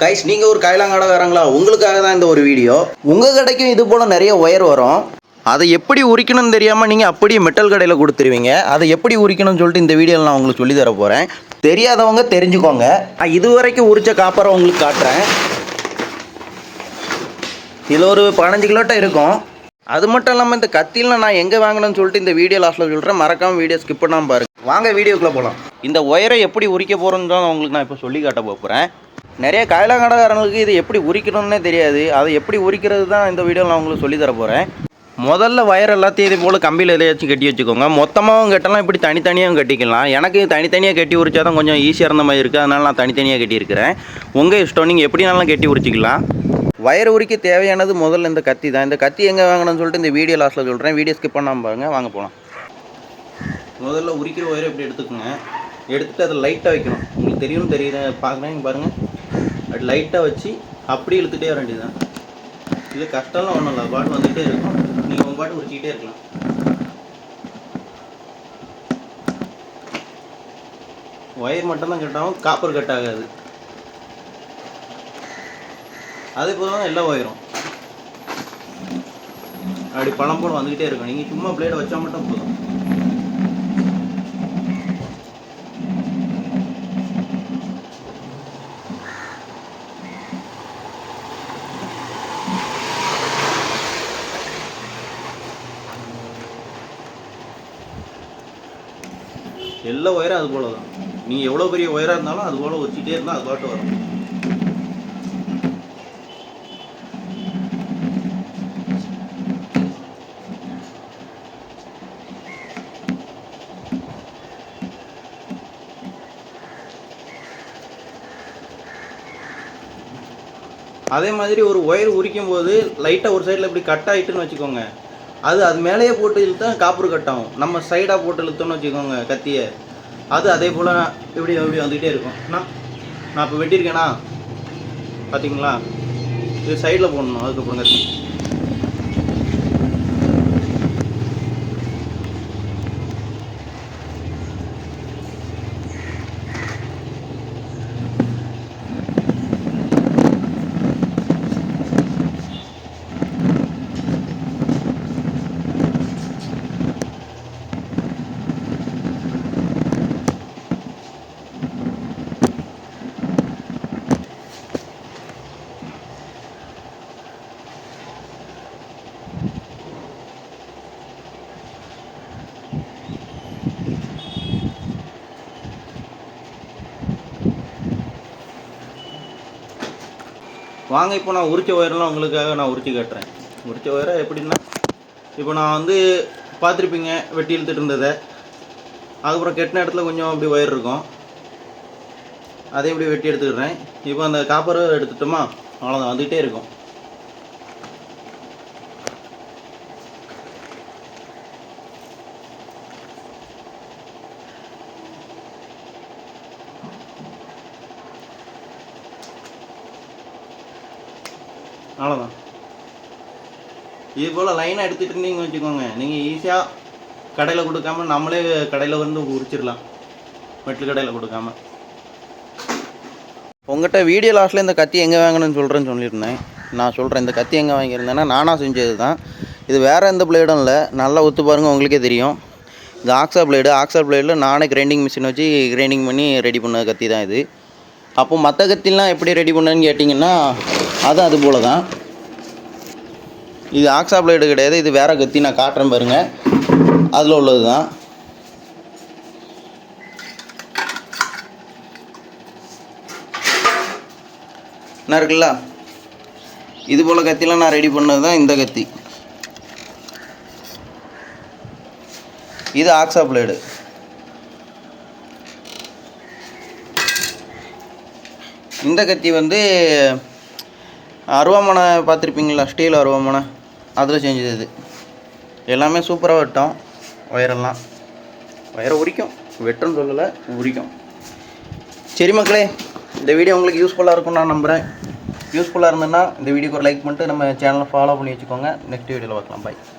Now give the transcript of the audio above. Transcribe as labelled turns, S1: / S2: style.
S1: Guys நீங்கள் ஒரு கைலாங்காடக்காரங்களா உங்களுக்காக தான் இந்த ஒரு வீடியோ. உங்கள் கடைக்கும் இது போல் நிறைய ஒயர் வரும். அதை எப்படி உரிக்கணும்னு தெரியாமல் நீங்கள் அப்படியே மெட்டல் கடையில் கொடுத்துருவீங்க. அதை எப்படி உரிக்கணும்னு சொல்லிட்டு இந்த வீடியோவில் நான் உங்களுக்கு சொல்லி தர போகிறேன் தெரியாதவங்க தெரிஞ்சுக்கோங்க. நான் இது வரைக்கும் உரித்த காப்பரை உங்களுக்கு காட்டுறேன். இதில் ஒரு பதினஞ்சு கிலோட்ட இருக்கும். அது மட்டும் இல்லாமல் இந்த கத்தியில் நான் எங்கே வாங்கினேன்னு சொல்லிட்டு இந்த வீடியோ லாஸ்ட்டில் சொல்கிறேன் மறக்காமல் வீடியோ ஸ்கிப் பண்ணாமல் பாருங்க. வாங்க வீடியோக்குள்ளே போகலாம் இந்த ஒயரை எப்படி உரிக்க போகிறோன்னு தான் உங்களுக்கு நான் இப்போ சொல்லி காட்ட போகிறேன் நிறைய காயலாங்கடைக்காரங்களுக்கு இது எப்படி உரிக்கணும்னே தெரியாது. அதை எப்படி உரிக்கிறது தான் இந்த வீடியோவில் நான் உங்களுக்கு சொல்லித்தர போகிறேன் முதல்ல வயர் எல்லாத்தையும் இதே போல் கம்பியில் எதையாச்சும் கட்டி வச்சுக்கோங்க. மொத்தமாகவும் கட்டலாம் இப்படி தனித்தனியாகவும் கட்டிக்கலாம். எனக்கு தனித்தனியாக கட்டி உரிச்சா தான் கொஞ்சம் ஈஸியாக இருந்த மாதிரி இருக்குது அதனால் நான் தனித்தனியாக கட்டியிருக்கிறேன். உங்கள் இஷ்டம். நீங்கள் எப்படினாலும் கட்டி உரிச்சிக்கலாம். வயர் உரிக்க தேவையானது முதல்ல இந்த கத்தி தான். இந்த கத்தி எங்கே வாங்கணும்னு சொல்லிட்டு இந்த வீடியோ லாஸ்ட்டில் சொல்கிறேன் வீடியோ ஸ்கிப் பண்ணாமல் பாருங்கள் வாங்க போகலாம் முதல்ல உரிக்கிற ஒயரை எப்படி எடுத்துக்கோங்க. எடுத்துட்டு அதை லைட்டாக வைக்கணும். உங்களுக்கு தெரியும் தெரியுது. பார்க்குறேன். பாருங்கள் அது லைட்டாக வச்சு அப்படி இழுத்துட்டே வர வேண்டியதுதான். இது கஷ்டம்லாம் ஒன்றும் இல்லை. பாட்டு வந்துகிட்டே இருக்கும். நீங்கள் உங்கள் பாட்டு உரிச்சிக்கிட்டே இருக்கலாம். ஒயர் மட்டும்தான் கட்டாகும். காப்பர் கட் ஆகாது. அதே போதும் எல்லா ஒயரும் அப்படி பழம் போட வந்துக்கிட்டே இருக்கும். நீங்கள் சும்மா பிளேடை வச்சா மட்டும் போதும். எல்லா ஒயரும் அது போல தான் நீங்கள் எவ்வளோ பெரிய ஒயராக இருந்தாலும் அது போல் வச்சுட்டே இருந்தால் அது பாட்டு வரும். அதே மாதிரி ஒரு ஒயர் உரிக்கும் போது லைட்டாக ஒரு சைடில் இப்படி கட் ஆகிட்டுன்னு வச்சுக்கோங்க. அது அது மேலேயே போட்டு இழுத்தா காப்பர் கட் ஆகும் நம்ம சைடாக போட்டு இழுத்தோம்னு வச்சுக்கோங்க கத்தியை. அது அதே போல் இப்படி இப்படி வந்துக்கிட்டே இருக்கும். நான் நான் இப்போ வெட்டியிருக்கேனா? பார்த்தீங்களா இது சைடில் போடணும் அதுக்கப்புறம் கத்தி. வாங்க இப்போ நான் உரிச்ச ஒயர்லாம் உங்களுக்காக நான் உரிச்சு காட்டுறேன். உரிச்ச ஒயரை எப்படின்னா இப்போ நான் வந்து பார்த்துருப்பீங்க வெட்டி இழுத்துட்டு இருந்ததை. அதுக்கப்புறம் கெட்டின இடத்துல கொஞ்சம் அப்படி ஒயர் இருக்கும். அதே இப்படி வெட்டி எடுத்துக்கிறேன். இப்போ அந்த காப்பரை எடுத்துட்டோமா? அவ்வளோதான் வந்துகிட்டே இருக்கும். அவ்வளோதான் இது போல் லைனாக எடுத்துகிட்டு இருந்தீங்கன்னு வச்சுக்கோங்க நீங்கள் ஈஸியாக கடையில் கொடுக்காம நம்மளே கடையில் வந்து உரிச்சிடலாம். மெட்ரு கடையில் கொடுக்காம. உங்கள்கிட்ட வீடியோ லாஸ்ட்டில் இந்த கத்தி எங்கே வாங்கணும்னு சொல்கிறேன்னு சொல்லியிருந்தேன். நான் சொல்கிறேன் இந்த கத்தி எங்கே வாங்கியிருந்தேன்னா நானாக செஞ்சது தான் இது வேறு எந்த பிளேடும் இல்லை. நல்லா ஒத்து பாருங்கள் உங்களுக்கே தெரியும். இது ஆக்ஸா பிளேடு ஆக்ஸா பிளேடில் நானே கிரைண்டிங் மிஷின் வச்சு கிரைண்டிங் பண்ணி ரெடி பண்ண கத்தி தான் இது. அப்போ மற்ற கத்திலாம் எப்படி ரெடி பண்ணேன்னு கேட்டிங்கன்னா அது அது போல தான் இது ஆக்ஸா பிளேடு கிடையாது இது வேற கத்தி நான் காட்டுறேன் பாருங்க. அதில் உள்ளது தான் என்ன இருக்குல்ல? இது போல் கத்திலாம் நான் ரெடி பண்ணது தான் இந்த கத்தி. இது ஆக்ஸா பிளேடு இந்த கத்தி வந்து அருவாமனை பார்த்துருப்பீங்களா? ஸ்டீல் அருவாமனை. அதில் செஞ்சது இது. எல்லாமே சூப்பராக வெட்டோம். ஒயரெல்லாம் ஒயரை உரிக்கும். வெட்டுன்னு சொல்லலை உரிக்கும். சரி மக்களே இந்த வீடியோ உங்களுக்கு யூஸ்ஃபுல்லாக இருக்கும்னு நான் நம்புகிறேன் யூஸ்ஃபுல்லாக இருந்ததுன்னா இந்த வீடியோக்கு ஒரு லைக் பண்ணிட்டு நம்ம சேனலை ஃபாலோ பண்ணி வச்சுக்கோங்க. நெக்ஸ்ட் வீடியோவில் பார்க்கலாம். பாய்